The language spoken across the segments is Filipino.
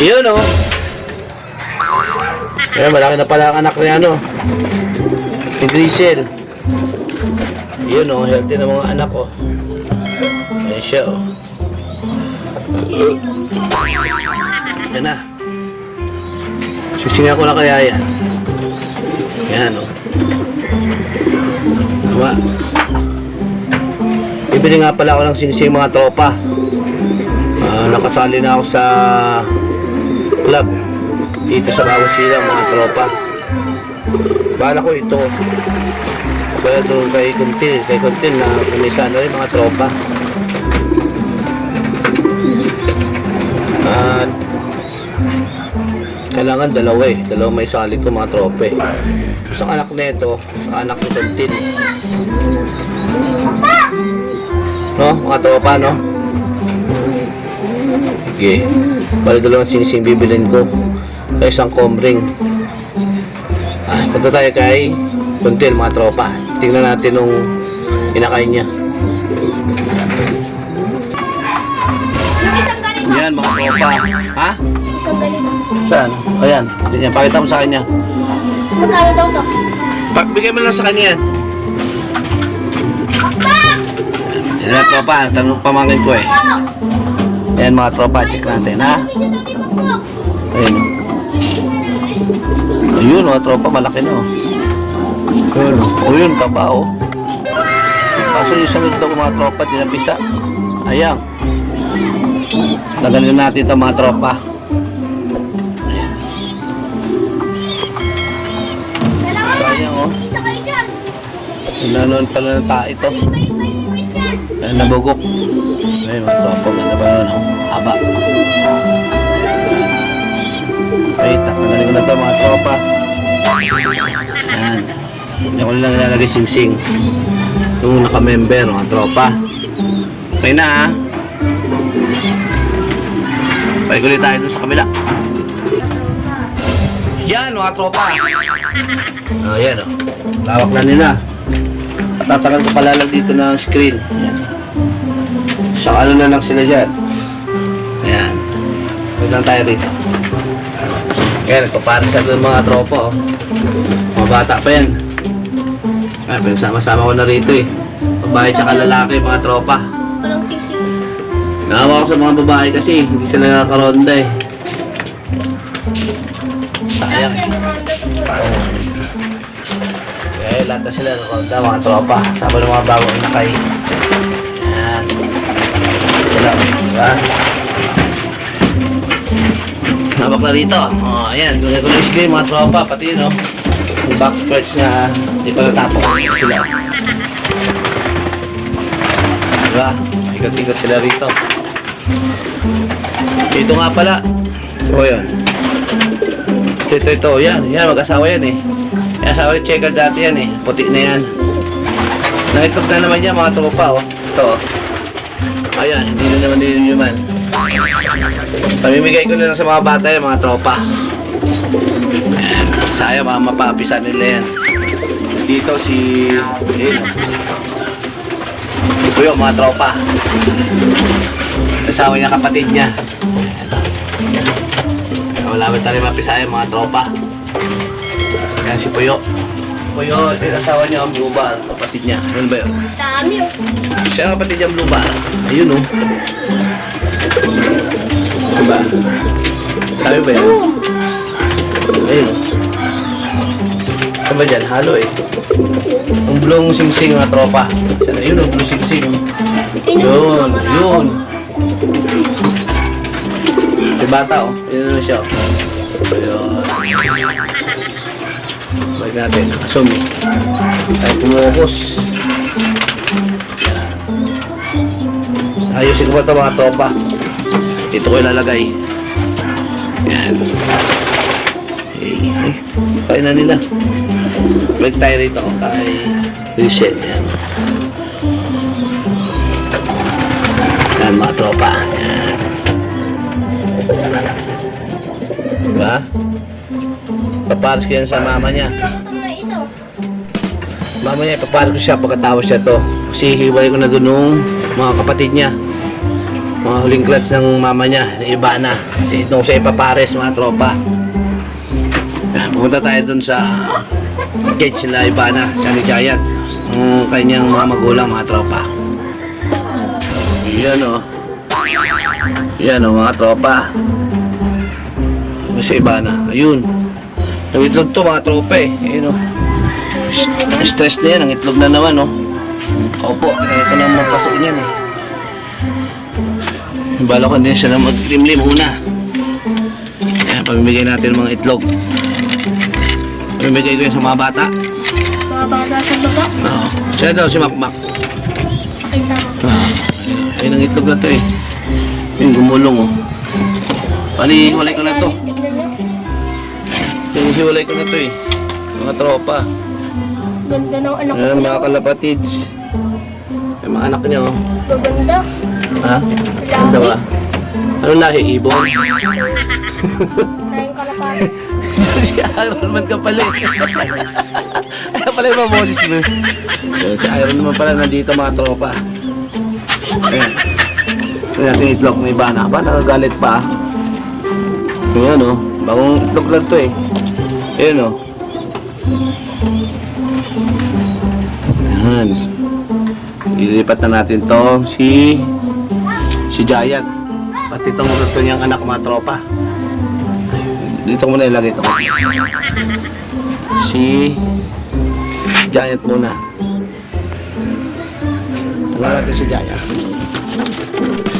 Ayun oh. Ayan, malaki na pala ang anak niya ano. Si Grisel. Ayun oh, healthy na mga anak oh. Ayan siya oh. Yan na. Sisinga ko na kaya yan. Yan oh. Tama. Bibili nga pala ako ng sinising mga tropa. Ah, nakasali na ako sa club dito sa Bawang Silang mga tropa. Bala ko ito. Kaya doon kay Kuntil, kay Kuntil na kumisa na rin mga tropa. At kailangan dalawa eh. Dalawa may sali ko mga tropa eh. Sa anak nito, sa anak ni Kuntil. No, mga tropa no? Sige. Bali dalawang sinising bibilin ko. Sa isang comring. Ah, punta tayo kay Kuntil mga tropa. Tingnan natin nung inakain niya. Yan mga tropa. Ha? Saan? Ayan. Yan, pakita mo sa kanya. Magkano daw to? Pagbigay mo lang sa kanya yan. Yan tropa. Tanong pamangkin ko eh. Yan mga tropa. Check natin ha. Ayun. Ayun mga tropa. Malaki na oh. Ayun. Oh, yun pa ba oh. Kaso yung sunod daw mga tropa. Dinapisa. Ayan. Tagalin natin ito mga tropa. Ayan. Sayang oh. Nanonood pala ng tae ito. Ayun, nabugok. Ayun, mga tropa. Ganda ba yun? Haba. Ay, tatanggalin ko na ito mga tropa. Ayan. Hindi ko lang ilalagay sing-sing. Yung naka-member, mga tropa. Okay na ha. Balik ulit tayo sa kabila. Yan, mga tropa. Oh, yan oh. Lawak na nila. Tatagal ko pala lang dito ng screen. Ayan. Sa ano na lang sila dyan. Ayan. Huwag lang tayo dito. Ayan, nagpaparis sa doon mga tropa. Oh. Mga bata pa yan. Ayan, pinagsama-sama ko na rito eh. Babae tsaka lalaki, mga tropa. Walang sisig. Naawa ko sa mga babae kasi hindi sila nakakaronda eh. Sayang. Eh, lahat na sila nakaronda, mga tropa. Sama ng mga bagong inakay. Ayan. Sila, diba? Nabak na rito. Oh, ayan. Gulay ko na screen, mga tropa. Pati yun, oh. Yung back stretch na hindi pa natapos sila. Diba? Ikot-ikot sila rito. Ito nga pala. O yan. Ito, ito, ito. Yan, yan. Mag-asawa yan eh. Yan, asawa ni Checker dati yan eh. Puti na yan. Nakikot na naman yan mga tropa oh. Ito oh. Ayan, hindi na naman din naman. Pamimigay ko na lang sa mga bata yan, mga tropa. Ayan. Sayang mga mapapisa nila yan. Dito si... Ito yung mga tropa. Kasama niya kapatid niya. Malapit na rin mapisaya mga tropa. Yan si Puyo. Puyo, yung asawa niya ang blue bar, kapatid niya. Ano ba yun? Dami oh. Siya ang kapatid niya ang blue bar. Ayun oh. Diba? Sabi ba yun? Boom. Ayun oh. Ano ba dyan? Halo eh. Ang blue sing-sing mga tropa. Oh, blue sing-sing. Yun, yun. Si bata oh. Yun na siya oh. Ayun. Balik natin. Assume eh. Ay pumukus. Ayusin ko pa ito mga tropa. Dito ko ilalagay. Yan. Ay, ay. Kain na nila. Balik tayo rito kay Reset. Yan. Yan mga tropa. Yan. Diba? Paparos ko yan sa mama niya. Ito na isa oh. Mama niya, paparos ko siya pagkatapos siya to. Kasi hiwalay ko na doon nung mga kapatid niya. Mga huling clutch ng mama niya, iba na. Kasi itong siya ipapares mga tropa. Pumunta tayo dun sa gate sila iba na, siya ni Giant. Ang kanyang mga magulang mga tropa. Yan o. Yan o mga tropa. Kasi iba na. Ayun. Ang itlog to mga tropa eh. Ayun o. Stress na yan. Ang itlog na naman o. Opo. Ito na mga pasok niyan eh. Bala ko din siya na maglimlim una. Ayan, pamimigay natin mga itlog. Pamimigay ko yan sa mga bata. Mga bata sa baba. Oo. Siya daw si Makmak. Pakita mo. Ah, ayun ang itlog na to eh. Yung gumulong oh. Pali, hiwalay ko na to. Yung hiwalay ko na to eh. Mga tropa. Ganda ng anak ko. Ayan, mga kalapatids. Yung mga anak niya oh. Gaganda. Ha? Ganda ba? Ano lahi? Ibon? Tayong kalapati. si Iron Man ka pala eh. Kaya pala yung mga boses mo. Si Iron Man pala nandito mga tropa. Ayan. Ito natin itlog may bana. Ba, nakagalit pa. Ayan o. Oh. Bagong itlog lang to eh. Ayan o. Oh. Ayan. Ilipat na natin to si si Giant. Pati itong gusto niyang anak mga tropa. Dito muna ilagay ito. Si Giant muna. Wala natin si Giant.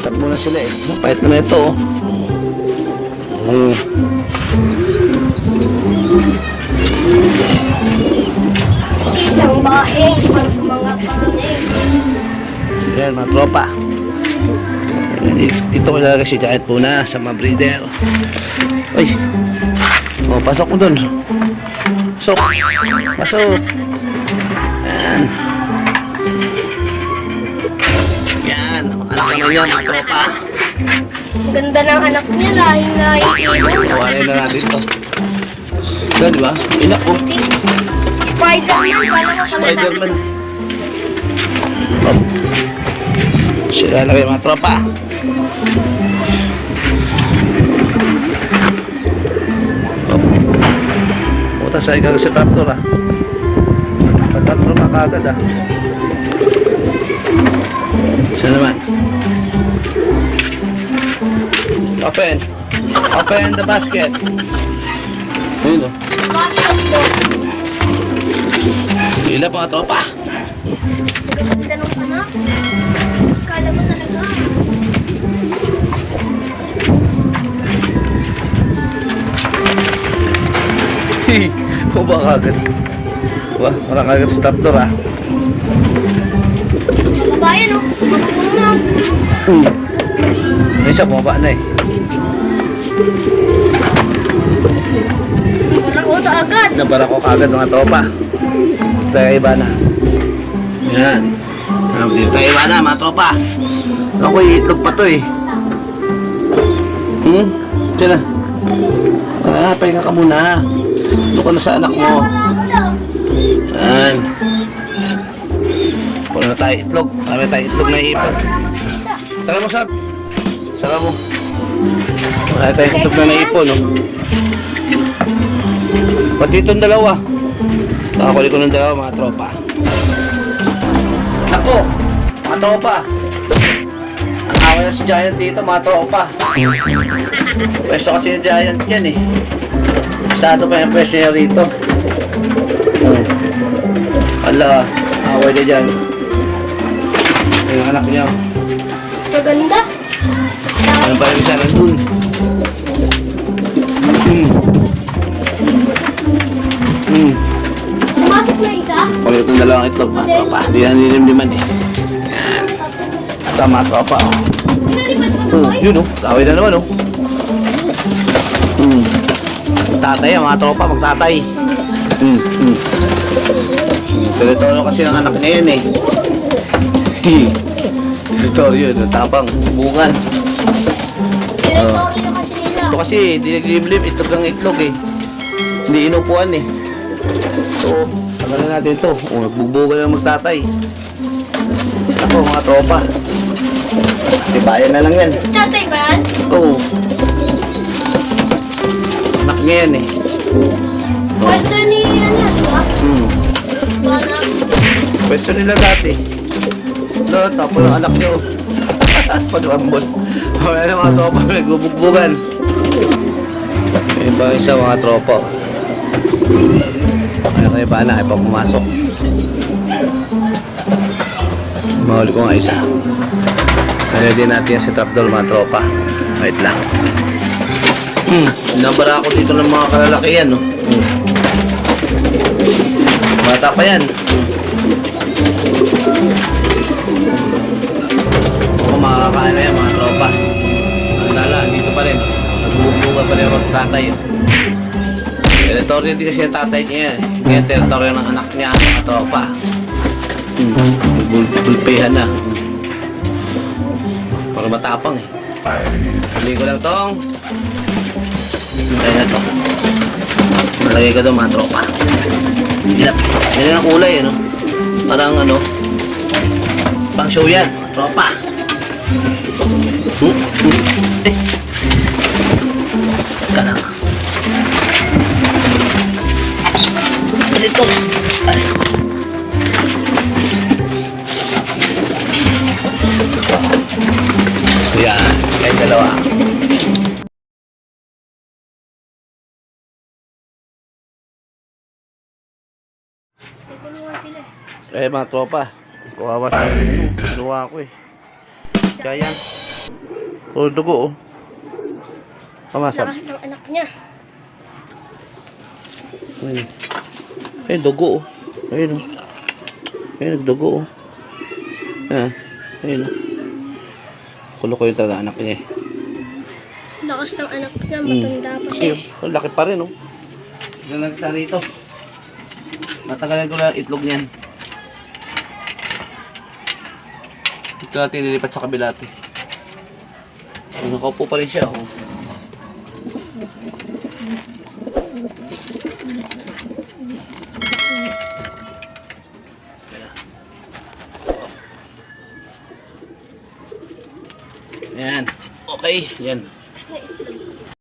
Stop muna sila eh. Mapait na na ito oh. Mm. Isang bahing para sa mga panganay. Yan mga tropa. Dito ko ilalagay si Giant muna sa mga breeder. Uy. Oh, pasok mo dun. Pasok. Pasok. Yan. Yan. Anak ko na yan mga tropa. Ang ganda ng anak niya. Lahing-lahing. Nawalay na natin ito. Ito, di ba? Inak ko. Spider-Man. Kala ko Spider-Man. Oh. Sila lagay mga tropa. Puta sa ikaw sa tractor ah. Sa tractor na kagad ah. Siya naman. Open. Open the basket. Ayun oh. Sila mga tropa. Ang ganda ng anak. Kala mo talaga. O ba kagad? Wah, wala kagad stop door ah. Ang babae no. Marunong na. Hmm. May isa bumaba na eh. Walang uto agad. Nabara ko kagad mga tropa. Tayo iba na. Yan. Tayo iba na mga tropa. Ako itlog pa to eh. Hmm? Sila. Ah, pahinga ka muna. Ito ko na sa anak mo. Yan. Puno na tayo itlog. Marami tayo itlog na ipag. Tara mo, Sab. Sara mo. Wala tayong itlog na naipon, no? Pati itong dalawa. Nakakuli ko ng dalawa, mga tropa. Ako, mga tropa. Ang away na si Giant dito, mga tropa. Pwesto kasi yung Giant yan eh. Masyado pa yung pwesto niya rito. Ala, away na dyan. Yung anak niya. Maganda. Ano pa rin siya nandun? Hmm. Dalawang itlog, mga tropa. Hindi na nilimliman eh. Yan. Ito mga tropa. Oh. Oh, yun oh. Kaway na naman oh. Hmm. Tatay ah, mga tropa, magtatay. Hmm. Hmm. Territoryo kasi ang anak niya yan eh. Territoryo, no? tapang, bungan. Tinatawag kasi nila. Ito kasi, diniglimlim, itlog ng itlog eh. Hindi inupuan eh. So, tagal na natin ito. O, nagbubuga na magtatay. Ako, mga tropa. Tibayan na lang yan. Tatay ba? Oo. Anak niya yan eh. Pwesto ni ano yan? Hmm. Wala. Pwesto nila dati. No, tapos ang anak niyo. Pag-ambon. Wala na mga tropa, nagbubugbugan. Ba isa mga tropa. Ano kayo ba na, pa pumasok. Mahuli ko nga isa. Ano din natin yan sa trapdoor mga tropa. Wait lang. Hmm, nabara ako dito ng mga kalalakihan, no? Hmm. Bata pa yan. Kung makakain na yan, mga tropa. Ang lala, dito pa rin. Nagbubuga pa rin ako tatay. oh. Teritoryo din kasi tatay niya yan. Kaya teritoryo ng anak niya, mga tropa. Hmm. Bulpihan na. Para matapang eh. Huli ko lang tong. Kaya na to. Malagay ko doon mga tropa. Yan. Yan ang kulay, ano? Parang ano, pang show yan, tropa. Hmm? Eh, mga tropa. Kawawa sa Luwa ko eh. Kaya yan. Oh, dugo oh. Kamasap. Lakas ng anak niya. Ayun. Ayun, dugo oh. Ayun oh. Ayun, nagdugo oh. Ayan. Ayun oh. Kulo ko yung talaga anak niya eh. Lakas ng anak niya. Hmm. Matanda pa siya. Ayun, oh, laki pa rin oh. Galang ka rito. Matagalan ko lang itlog niyan. Ito natin nilipat sa kabila ate. Nakaupo pa rin siya oh. Yan. Okay, yan. Ay,